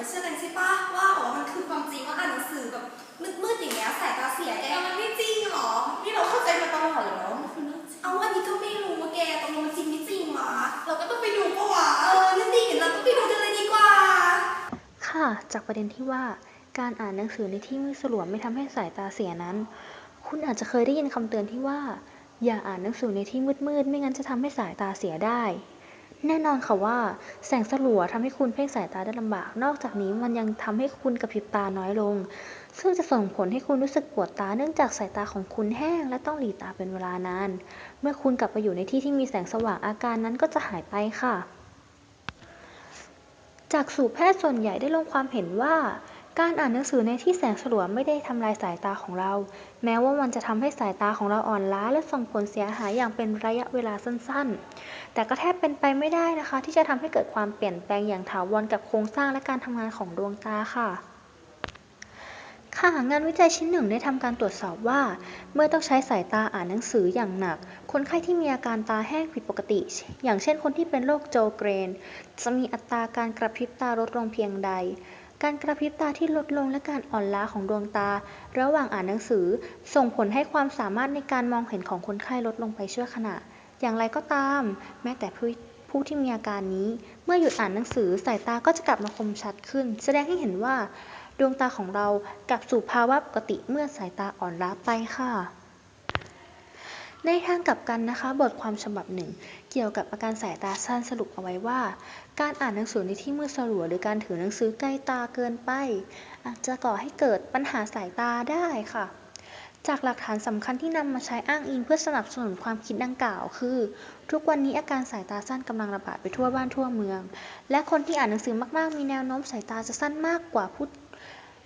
ไปเชื่อกันใช่ปะว่าโอ้มันคือความจริงว่าอ่านหนังสือแบบมืดๆอย่างเงี้ยสายตาเสียแกมันไม่จริงหรอนี่เราเข้าใจมาตลอดเลยเนามันคือเรื่องจริงเอาอันนี้ก็ไม่รู้ว่าแกตกลงมันจริงไม่จริงวะเราก็ต้องไปดูปะวะเออนั่นดิเราต้องไปดูกันเลยดีกว่า ค่ะ จากประเด็นที่ว่าการอ่านหนังสือในที่มืดสลัวไม่ทำให้สายตาเสียนั้น คุณอาจจะเคยได้ยินคำเตือนที่ว่า อย่าอ่านหนังสือในที่มืดๆไม่งั้นจะทำให้สายตาเสียได้ แน่นอนค่ะว่าแสงสลัวทำให้คุณเพ่งสายตาได้ลำบาก นอกจากนี้มันยังทำให้คุณกระพริบตาน้อยลง ซึ่งจะส่งผลให้คุณรู้สึกปวดตาเนื่องจากสายตาของคุณแห้งและต้องหลีตาเป็นเวลานาน เมื่อคุณกลับไปอยู่ในที่ที่มีแสงสว่างอาการนั้นก็จะหายไปค่ะ จากสู่แพทย์ส่วนใหญ่ได้ลงความเห็นว่า การอ่านหนังสือในที่แสงสลัวไม่ได้ทำลายสายตาของเรา แม้ว่ามันจะทำให้สายตาของเราอ่อนล้า และส่งผลเสียหายอย่างเป็นระยะเวลาสั้นๆ แต่ก็แทบเป็นไปไม่ได้นะคะ ที่จะทำให้เกิดความเปลี่ยนแปลงอย่างถาวรกับโครงสร้างและการทำงานของดวงตาค่ะค่ะงานวิจัยชิ้นหนึ่งได้ทำการตรวจสอบว่า เมื่อต้องใช้สายตาอ่านหนังสืออย่างหนัก คนไข้ที่มีอาการตาแห้งผิดปกติ อย่างเช่นคนที่เป็นโรคโจเกรน จะมีอัตราการกระพริบตาลดลงเพียงใด การกระพริบตาที่ลดลงและการอ่อนล้าของดวงตาระหว่างอ่านหนังสือส่งผลให้ความสามารถในการมองเห็นของคนไข้ลดลงไปชั่วขณะ อย่างไรก็ตาม แม้แต่ผู้ผู้ที่มีอาการนี้ เมื่อหยุดอ่านหนังสือสายตาก็จะกลับมาคมชัดขึ้น แสดงให้เห็นว่าดวงตาของเรากลับสู่ภาวะปกติเมื่อสายตาอ่อนล้าไปค่ะ ในทางกลับกันนะคะ บทความฉบับหนึ่ง เกี่ยวกับอาการสายตาสั้นสรุปเอาไว้ว่า การอ่านหนังสือในที่มืดสลัว หรือการถือหนังสือใกล้ตาเกินไป อาจจะก่อให้เกิดปัญหาสายตาได้ค่ะ จากหลักฐานสำคัญที่นำมาใช้อ้างอิงเพื่อสนับสนุนความคิดดังกล่าว คือ ทุกวันนี้อาการสายตาสั้นกำลังระบาดไปทั่วบ้านทั่วเมือง และคนที่อ่านหนังสือมากๆ มีแนวโน้มสายตาจะสั้นมากกว่าผู้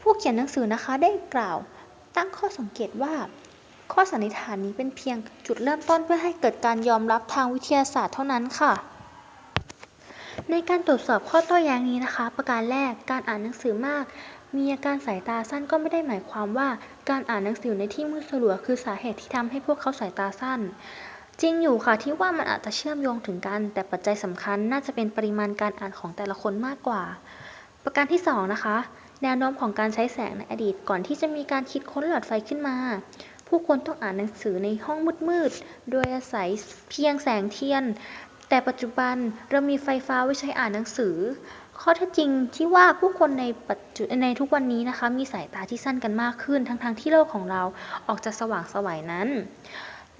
ผู้เขียนหนังสือนะคะได้กล่าว ตั้งข้อสังเกตว่า ข้อสันนิษฐานนี้เป็นเพียงจุดเริ่มต้นเพื่อให้เกิดการยอมรับทางวิทยาศาสตร์เท่านั้นค่ะ ในการตรวจสอบข้อโต้แย้งนี้นะคะ ประการแรกการอ่านหนังสือมาก มีอาการสายตาสั้นก็ไม่ได้หมายความว่า การอ่านหนังสือในที่มืดสลัวคือสาเหตุที่ทำให้พวกเขาสายตาสั้นจริงอยู่ค่ะที่ว่ามันอาจจะเชื่อมโยงถึงกัน แต่ปัจจัยสำคัญน่าจะเป็นปริมาณการอ่านของแต่ละคนมากกว่า ประการที่สองนะคะ แนวโน้มของการใช้แสงในอดีตก่อนที่จะมีการคิดค้นหลอดไฟขึ้นมา ผู้คนต้องอ่านหนังสือในห้องมืด ๆ โดยอาศัยเพียงแสงเทียน แต่ปัจจุบันเรามีไฟฟ้าไว้ใช้อ่านหนังสือ ข้อเท็จจริงที่ว่าผู้คนในปัจจุในทุกวันนี้นะคะ มีสายตาที่สั้นกันมากขึ้น ทั้งๆที่โลกของเราออกจะสว่างสวัยนั้น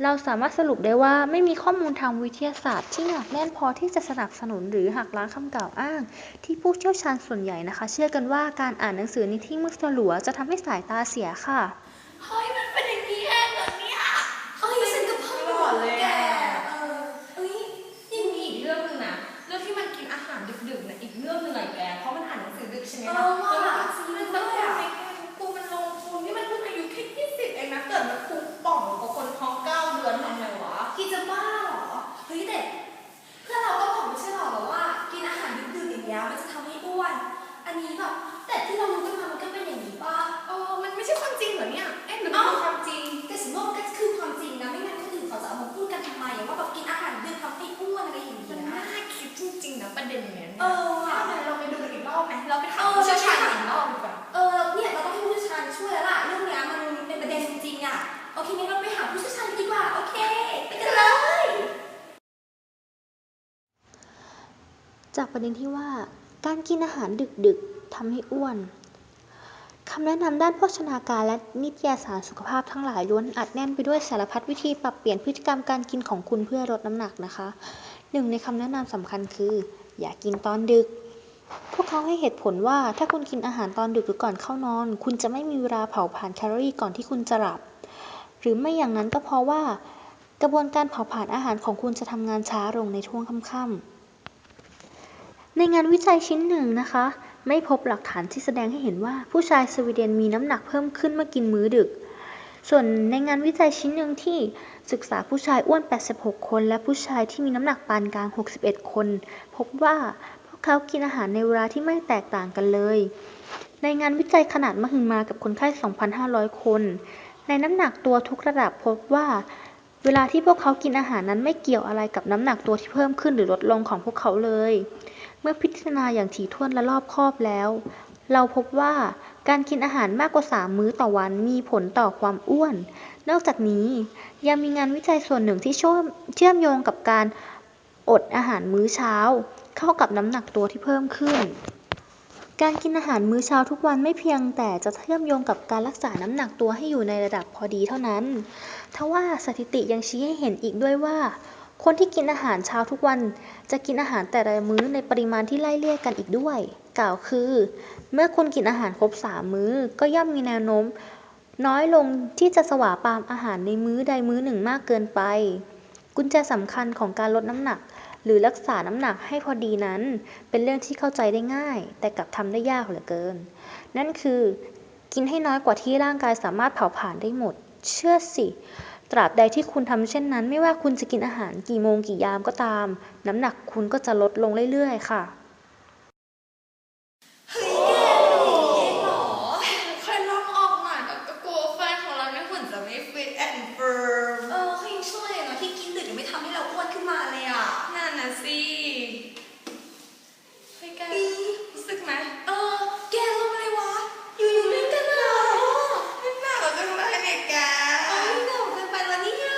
เราสามารถสรุปได้ว่าไม่มีข้อมูลทางวิทยาศาสตร์ที่หนักแน่นพอที่จะสนับสนุนหรือหักล้างคำกล่าวอ้าง ที่ผู้เชี่ยวชาญส่วนใหญ่นะคะ เชื่อกันว่าการอ่านหนังสือในที่มืดสลัวจะทำให้สายตาเสียค่ะ เด็นเนี้ยเออว่ะ ถ้าเราไปดูกันอีกรอบไหมเราไปถามเออผู้เชี่ยวชาญอีกรอบดีกว่า เออเนี่ยเราต้องให้ผู้เชี่ยวชาญช่วยแล้วล่ะเรื่องเนี้ยมันเป็นประเด็นจริงๆอะโอเคงั้นเราไปหาผู้เชี่ยวชาญดีกว่าโอเคไปกันเลย จากประเด็นที่ว่าการกินอาหารดึกๆทำให้อ้วนคำแนะนำด้านโภชนาการและนิตยสารสุขภาพทั้งหลายล้วนอัดแน่นไปด้วยสารพัดวิธีปรับเปลี่ยนพฤติกรรมการกินของคุณเพื่อลดน้ำหนักนะคะ หนึ่งในคำแนะนำสำคัญคือ อย่ากินตอนดึก พวกเขาให้เหตุผลว่าถ้าคุณกินอาหารตอนดึกหรือก่อนเข้านอน คุณจะไม่มีเวลาเผาผลาญแคลอรี่ก่อนที่คุณจะหลับ หรือไม่อย่างนั้นก็เพราะว่า กระบวนการเผาผลาญอาหารของคุณจะทำงานช้าลงในช่วงค่ำๆ ในงานวิจัยชิ้นหนึ่งนะคะ ไม่พบหลักฐานที่แสดงให้เห็นว่าผู้ชายสวีเดนมีน้ำหนักเพิ่มขึ้นเมื่อกินมื้อดึก ส่วนในงานวิจัยชิ้นหนึ่งที่ศึกษาผู้ชายอ้วน 86 คน และผู้ชายที่มีน้ำหนักปานกลาง 61 คน พบว่าพวกเขากินอาหารในเวลาที่ไม่แตกต่างกันเลย ในงานวิจัยขนาดมหึมากับคนไข้ 2,500 คน ในน้ำหนักตัวทุกระดับพบว่า เวลาที่พวกเขากินอาหารนั้นไม่เกี่ยวอะไรกับน้ำหนักตัวที่เพิ่มขึ้นหรือลดลงของพวกเขาเลย เมื่อพิจารณาอย่างถี่ถ้วนและรอบคอบแล้ว เราพบว่า การกินอาหารมากกว่า 3 มื้อต่อวันมีผลต่อความอ้วน นอกจากนี้ยังมีงานวิจัยส่วนหนึ่งที่เชื่อมเชื่อมโยงกับการอดอาหารมื้อเช้า เข้ากับน้ำหนักตัวที่เพิ่มขึ้น การกินอาหารมื้อเช้าทุกวันไม่เพียงแต่จะเชื่อมโยงกับการรักษาน้ำหนักตัวให้อยู่ในระดับพอดีเท่านั้น ทว่าสถิติยังชี้ให้เห็นอีกด้วยว่า คนที่กินอาหารเช้าทุกวัน จะกินอาหารแต่ละมื้อในปริมาณที่ไล่เลี่ยกันอีกด้วย กล่าวคือ เมื่อคุณกินอาหารครบสามมื้อ ก็ย่อมมีแนวโน้ม น้อยลงที่จะสวาปามอาหารในมื้อใดมื้อหนึ่งมากเกินไป กุญแจสำคัญของการลดน้ำหนัก หรือรักษาน้ำหนักให้พอดีนั้น เป็นเรื่องที่เข้าใจได้ง่าย แต่กลับทำได้ยากเหลือเกิน นั่นคือ กินให้น้อยกว่าที่ร่างกายสามารถเผาผลาญได้หมด เชื่อสิตราบใดที่คุณทำเช่นนั้น ไม่ว่าคุณจะกินอาหารกี่โมงกี่ยามก็ตาม น้ำหนักคุณก็จะลดลงเรื่อยๆ ค่ะ เฮ้ยแกหนูเองเหรอ ค่อยลองออกหน่อยแต่ก็กลัวแฟนของเราไม่หุ่นจะไม่ฟิตแอนด์เฟิร์ม เออเขายังช่วยเลยเนาะที่กินดึกยังไม่ทำให้เราอ้วนขึ้นมาเลยอะ นั่นน่ะสิเฮ้ยแก อี รู้สึกไหม เออ แกลงอะไรวะ อยู่ๆเล่นกันอะ ไม่น่าเราจะมาเนี่ยแก เอ้ยเหงาเกินไปแล้วเนี่ย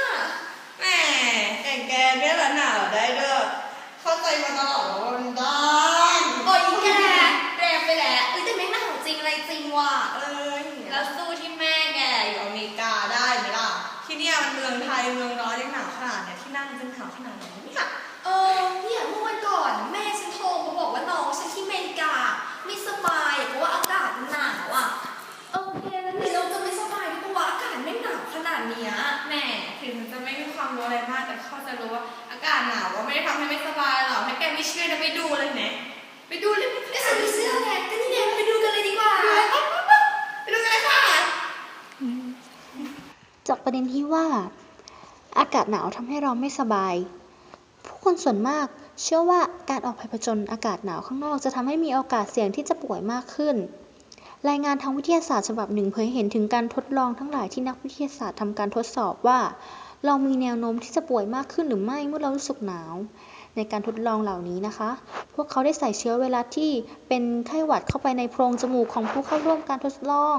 แหมอย่าง แกเนี่ยละหนาวได้ด้วยเข้าใจมาตลอดว่ามันด้โอ้ยแกแรงไปแหละเอ้ยแต่แม่งหนาของจริงอะไรจริงว่ะเออ จากประเด็นที่ว่า อากาศหนาวทำให้เราไม่สบาย ผู้คนส่วนมากเชื่อว่าการออกไปผจญอากาศหนาวข้างนอกจะทำให้มีโอกาสเสี่ยงที่จะป่วยมากขึ้น รายงานทางวิทยาศาสตร์ฉบับหนึ่งเผยเห็นถึงการทดลองทั้งหลายที่นักวิทยาศาสตร์ทำการทดสอบว่า เรามีแนวโน้มที่จะป่วยมากขึ้นหรือไม่เมื่อเรารู้สึกหนาว ในการทดลองเหล่านี้นะคะ พวกเขาได้ใส่เชื้อไวรัสที่เป็นไข้หวัดเข้าไปในโพรงจมูกของผู้เข้าร่วมการทดลอง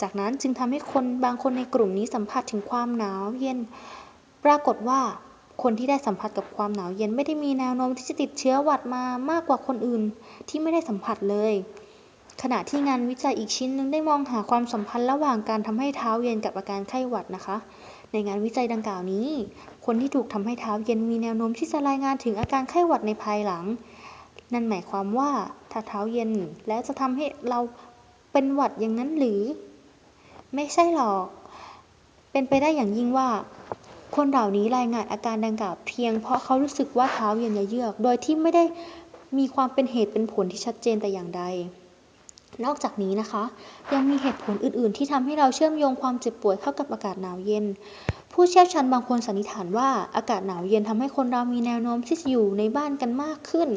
จากนั้นจึงทำให้คนบางคนในกลุ่มนี้สัมผัสถึงความหนาวเย็น ปรากฏว่าคนที่ได้สัมผัสกับความหนาวเย็นไม่ได้มีแนวโน้มที่จะติดเชื้อหวัดมามากกว่าคนอื่นที่ไม่ได้สัมผัสเลย ขณะที่งานวิจัยอีกชิ้นหนึ่งได้มองหาความสัมพันธ์ระหว่างการทำให้เท้าเย็นกับอาการไข้หวัดนะคะ ในงานวิจัยดังกล่าวนี้ คนที่ถูกทำให้เท้าเย็นมีแนวโน้มที่จะรายงานถึงอาการไข้หวัดในภายหลัง นั่นหมายความว่าถ้าเท้าเย็นแล้วจะทำให้เราเป็นหวัดอย่างนั้นหรือ ไม่ใช่หรอก เป็นไปได้อย่างยิ่งว่า คนเหล่านี้รายงานอาการดังกล่าวเพียงเพราะเขารู้สึกว่าเท้าเย็นเยือก โดยที่ไม่ได้มีความเป็นเหตุเป็นผลที่ชัดเจนแต่อย่างใด นอกจากนี้นะคะ ยังมีเหตุผลอื่น ๆ ที่ทำให้เราเชื่อมโยงความเจ็บปวยเข้ากับอากาศหนาวเย็น ผู้เชี่ยวชาญบางคนสันนิษฐานว่าอากาศหนาวเย็นทำให้คนเรามีแนวโน้มที่จะอยู่ในบ้านกันมากขึ้น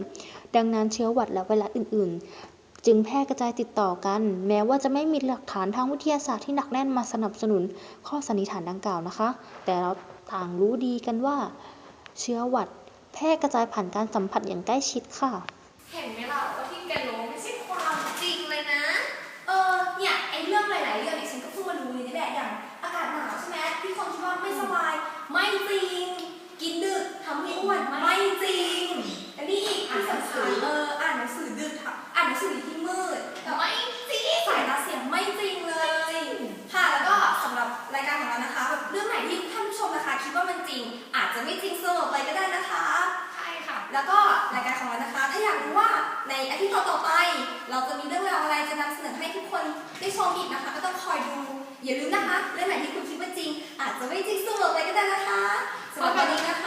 ดังนั้นเชื้อหวัดและไวรัสอื่น ๆ จึงแพร่กระจายติดต่อกัน แม้ว่าจะไม่มีหลักฐานทางวิทยาศาสตร์ที่หนักแน่นมาสนับสนุนข้อสันนิษฐานดังกล่าวนะคะ แต่เราต่างรู้ดีกันว่า เชื้อหวัด แพร่กระจายผ่านการสัมผัสอย่างใกล้ชิดค่ะ เห็นไหมล่ะ ไม่จริงเสมอไปก็ได้นะคะ ใช่ค่ะ แล้วก็รายการของเรานะคะ ถ้าอยากรู้ว่าในอาทิตย์ต่อๆไป เราจะมีเรื่องราวอะไรจะนำเสนอให้ทุกคนได้ชมอีกนะคะ ก็ต้องคอยดู อย่าลืมนะคะ เรื่องไหนที่คุณคิดว่าจริง อาจจะไม่จริงเสมอไปก็ได้นะคะสำหรับวันนี้นะคะ